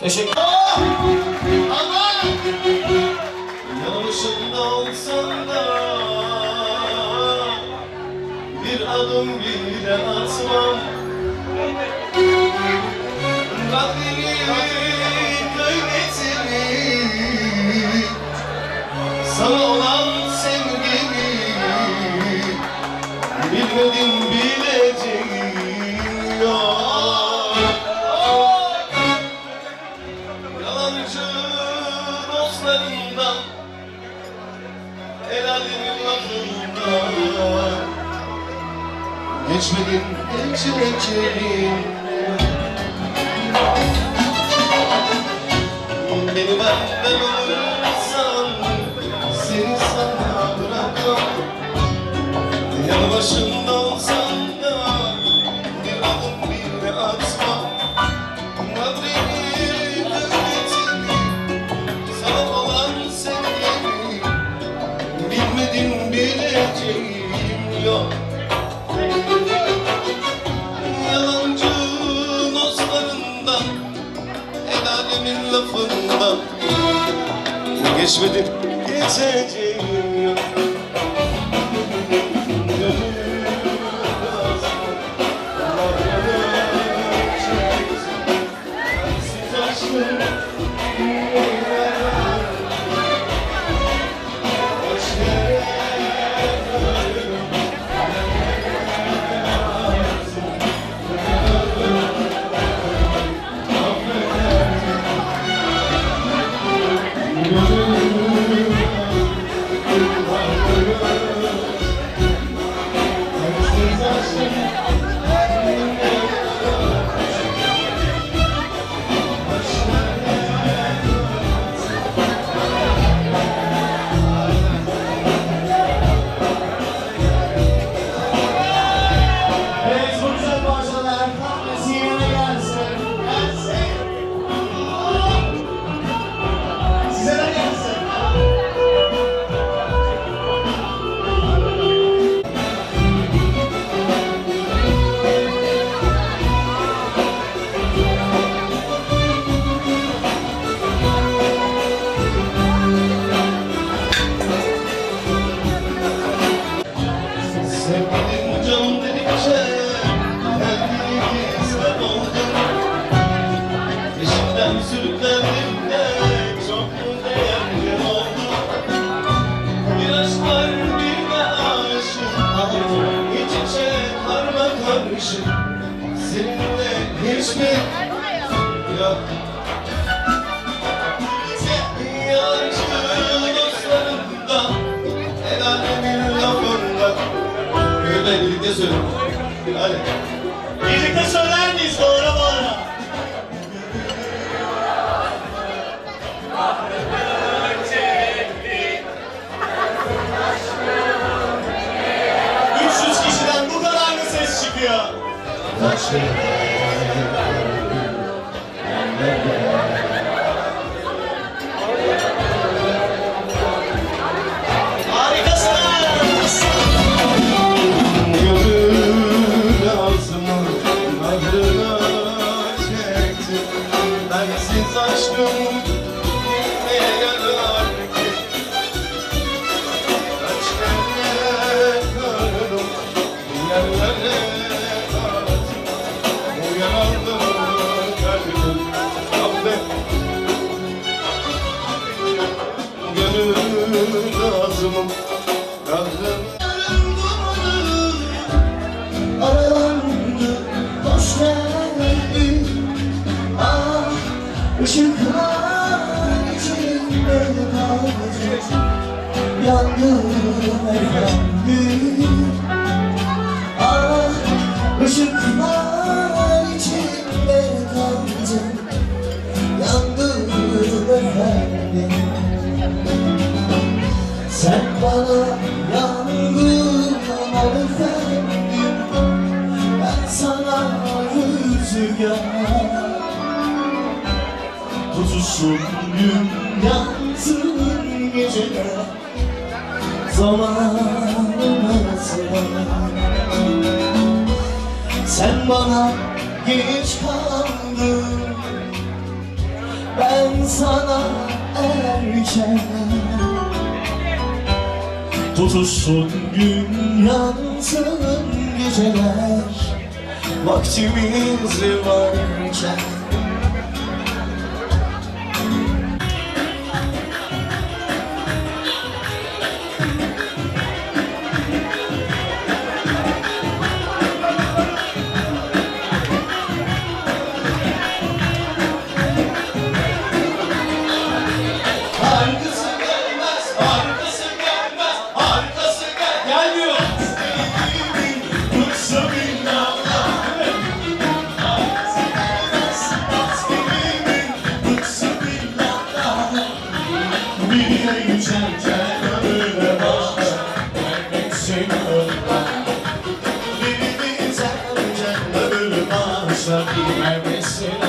Teşekkür Yanlışında olsan da Bir adım bile atmam. Sana olan sevgimi Bilmedim bileceğim Geçmedim geçireceğim Beni benden alırsan Alemin lafından. Geçmedim geçeceğim hiçbir yok Yalancı dostlarımdan El alemin lafından Öyle birlikte söyle. Birlikte söyler miyiz doğru bağıra? Üç yüz kişiden bu kadar mı ses çıkıyor? Harikasınız. Ağzımı nadrına Aralandı, hoş Ah, ışıklar içinde kalacak. Yandım efendim Tutuşun gün yansın geceler. Zamanımız var Sen bana geç kaldın. Ben sana erken. Tutuşsun gün yansın geceler. Vaktimiz varken sucking my wrist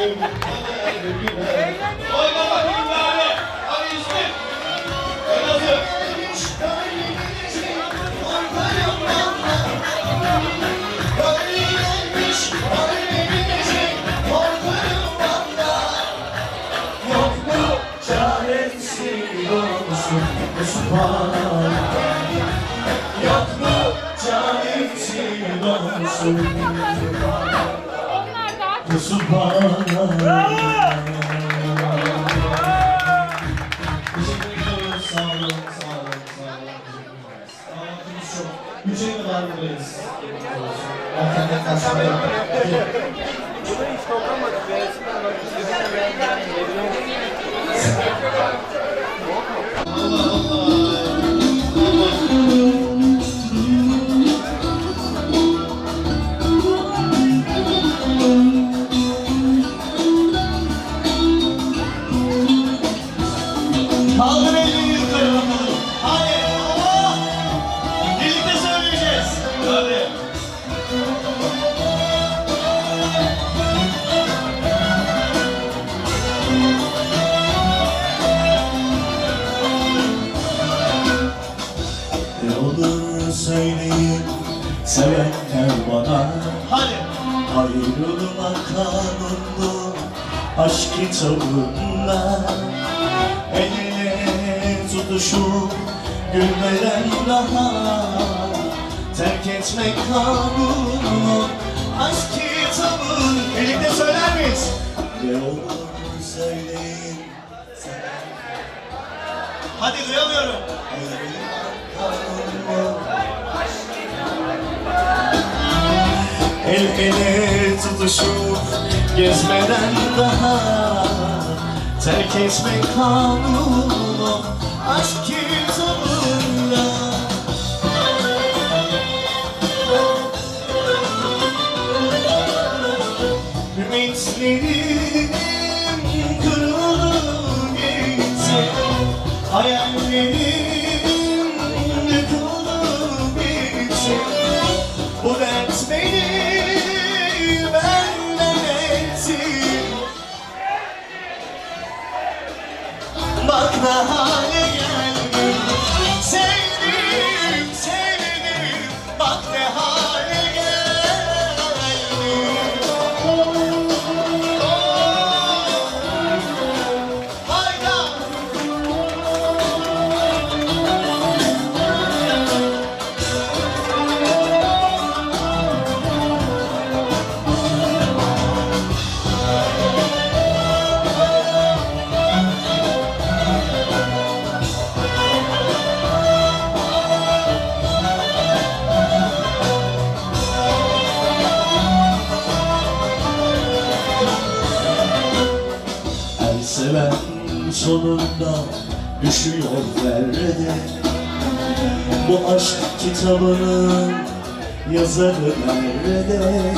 Yok mu mu çaresi olsun Ağlatımız çok. Üçe kadar buradayız. Erkenden karşılayalım. Kaldır bana Hadi. Ayrılma kanunlu aşk kitabında El ele tutuşup gülmeden daha Terk etmek kanunu aşk kitabın Birlikte söyler miyiz? Ne olur söyleyin Hadi duyamıyorum. ayrılma kanunlu El ele tutuşup gezmeden daha Terk etmek kanunu aşk kitabında Ümitlerim kırıldı gitti Hayallerim sonunda düşüyor nerede Bu aşk kitabının yazarı nerede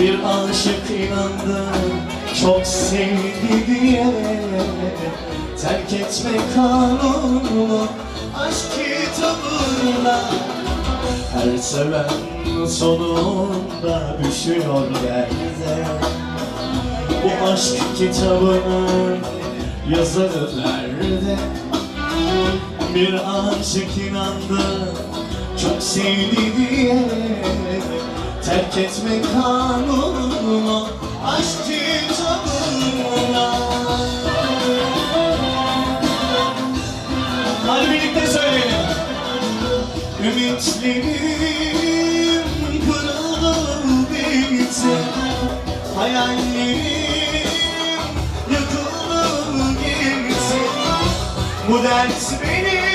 Bir aşık inandı çok sevdi diye. Terk etme kanunu aşk kitabında Her seven sonunda düşüyor yerde bu aşk kitabının yazarı nerede? Bir aşık inandı çok sevdi diye Terk etme kanunu aşk kitabına Hadi birlikte söyleyelim Ümitlerim kırıldı bitti Hayallerim Bu dert beni